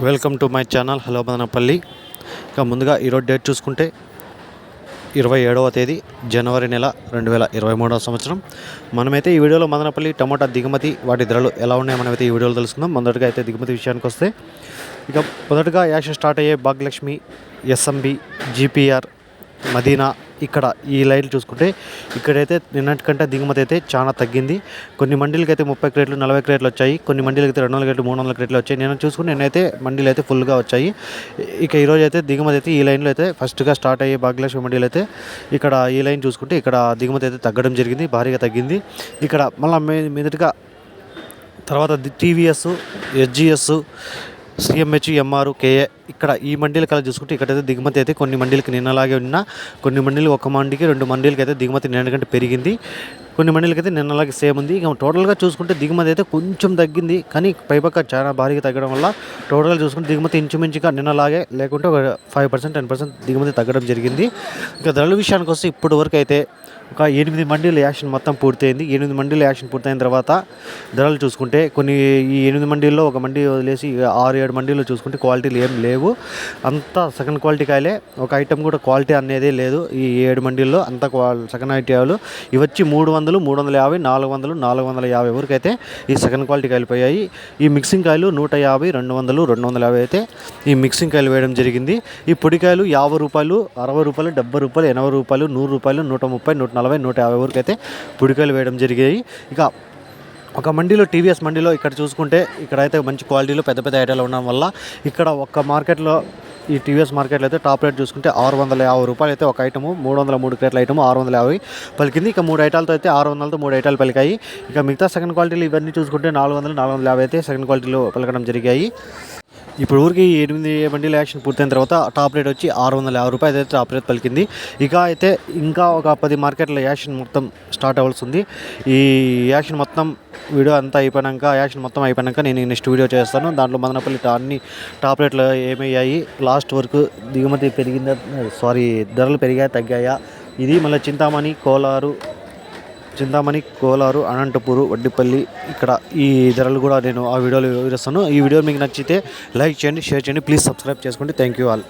Welcome to my channel. Hello Madanapalle. ఇక ముందుగా ఈరోజు డేట్ చూసుకుంటే ఇరవై ఏడవ తేదీ జనవరి నెల రెండు వేల ఇరవై మూడవ సంవత్సరం. మనమైతే ఈ వీడియోలో మదనపల్లి టమోటా దిగుమతి వాటి ధరలు ఎలా ఉన్నాయో మనమైతే ఈ వీడియోలో తెలుసుకుందాం. మొదటగా అయితే దిగుమతి విషయానికి వస్తే ఇక మొదటగా యాక్షన్ స్టార్ట్ అయ్యే భాగ్యలక్ష్మి ఎస్ఎంబి జీపీఆర్ మదీనా ఇక్కడ ఈ లైన్లు చూసుకుంటే ఇక్కడైతే నిన్నటికంటే దిగుమతి అయితే చాలా తగ్గింది. కొన్ని మండీలకి అయితే ముప్పై క్రేట్లు నలభై క్రేట్లు వచ్చాయి. కొన్ని మండీలకి అయితే రెండు వందల క్రేట్లు మూడు వందల క్రేట్లు వచ్చాయి. నేను చూసుకుని నేనైతే మండీలు అయితే ఫుల్గా వచ్చాయి. ఇక ఈరోజు అయితే దిగుమతి అయితే ఈ లైన్లో అయితే ఫస్ట్గా స్టార్ట్ అయ్యే భాగ్యలక్ష్మి మండీలు అయితే ఇక్కడ ఈ లైన్ చూసుకుంటే ఇక్కడ దిగుమతి అయితే తగ్గడం జరిగింది భారీగా తగ్గింది. ఇక్కడ మళ్ళీ మీదటిగా తర్వాత TVS SGS CMH MR KA ఇక్కడ ఈ మండీలు కల చూసుకుంటే ఇక్కడైతే దిగుమతి అయితే కొన్ని మండీలకి నిన్నలాగే ఉన్నా కొన్ని మండీలు ఒక మండికి రెండు మండీలకి అయితే దిగుమతి నిన్నటికంటే పెరిగింది. కొన్ని మండలకైతే అయితే నిన్నలాగే సేమ్ ఉంది. ఇక టోటల్గా చూసుకుంటే దిగుమతి అయితే కొంచెం తగ్గింది. కానీ పైపక్క చాలా భారీగా తగ్గడం వల్ల టోటల్గా చూసుకుంటే దిగుమతి ఇంచుమించుగా నిన్నలాగే లేకుంటే ఒక ఫైవ్ పర్సెంట్ టెన్ పర్సెంట్ దిగుమతి తగ్గడం జరిగింది. ఇక ధరల విషయానికి వస్తే ఇప్పటి వరకు అయితే ఒక ఎనిమిది మండీల యాక్షన్ మొత్తం పూర్తయింది. ఎనిమిది మండీల యాక్షన్ పూర్తయిన తర్వాత ధరలు చూసుకుంటే కొన్ని ఈ ఎనిమిది మండీల్లో ఒక మండీ వదిలేసి ఆరు ఏడు మండీలు చూసుకుంటే క్వాలిటీలు ఏం లేవు. అంతా సెకండ్ క్వాలిటీ కాయలే. ఒక ఐటెం కూడా క్వాలిటీ అనేది లేదు. ఈ ఏడు మండీల్లో అంత క్వా సెకండ్ ఐటీ ఇవి వచ్చి మూడు వందలు మూడు వందల యాభై నాలుగు వందలు నాలుగు వందల యాభై వరకు అయితే ఈ సెకండ్ క్వాలిటీ కాయలు పోయాయి. ఈ మిక్సింగ్ కాయలు నూట యాభై రెండు వందలు రెండు వందల యాభై అయితే ఈ మిక్సింగ్ కాయలు వేయడం జరిగింది. ఈ పొడికాయలు యాభై రూపాయలు అరవై రూపాయలు డెబ్బై రూపాయలు ఎనభై రూపాయలు నూరు రూపాయలు నూట ముప్పై నూట నలభై నూట యాభై వరకు అయితే పొడికాయలు వేయడం జరిగాయి. ఇక ఒక మండీలో టీవీఎస్ మండీలో ఇక్కడ చూసుకుంటే ఇక్కడైతే మంచి క్వాలిటీలో పెద్ద పెద్ద ఐటాలు ఉండడం వల్ల ఇక్కడ ఒక్క మార్కెట్లో ఈ టీవీఎస్ మార్కెట్లో అయితే టాప్ రేట్ చూసుకుంటే ఆరు వందల యాభై రూపాయలు అయితే ఒక ఐటము మూడు వందల మూడు క్రేట్ల ఐటమ్ ఆరు వందల యాభై పలికింది. ఇక మూడు ఐటాలతో అయితే ఆరు వందలతో మూడు ఐటాలు పలికాయి. ఇక మిగతా సెకండ్ క్వాలిటీలు ఇవన్నీ చూసుకుంటే నాలుగు వందలు నాలుగు వందల యాభై అయితే సెకండ్ క్వాలిటీలో పలకడం జరిగాయి. ఇప్పుడు ఊరికి ఎనిమిది బండిల యాక్షన్ పూర్తయిన తర్వాత టాప్ రేట్ వచ్చి ఆరు వందల యాభై రూపాయలు అయితే టాప్ రేట్ పలికింది. ఇక అయితే ఇంకా ఒక పది మార్కెట్ల యాక్షన్ మొత్తం స్టార్ట్ అవ్వాల్సి ఉంది. ఈ యాక్షన్ మొత్తం వీడియో అంతా అయిపోయాక యాక్షన్ మొత్తం అయిపోయాక నేను నెక్స్ట్ వీడియో చేస్తాను. దాంట్లో మదనపల్లి అన్ని టాప్ రేట్లు ఏమయ్యాయి లాస్ట్ వరకు దిగుమతి పెరిగిందా సారీ ధరలు పెరిగాయా తగ్గాయా ఇది మళ్ళీ చింతామణి కోలారు చింతామణి కోలారు అనంతపూరు వడ్డిపల్లి ఇక్కడ ఈ ధరలు కూడా నేను ఆ వీడియోలో వివరిస్తాను. ఈ వీడియో మీకు నచ్చితే లైక్ చేయండి షేర్ చేయండి ప్లీజ్ సబ్స్క్రైబ్ చేసుకోండి. Thank you all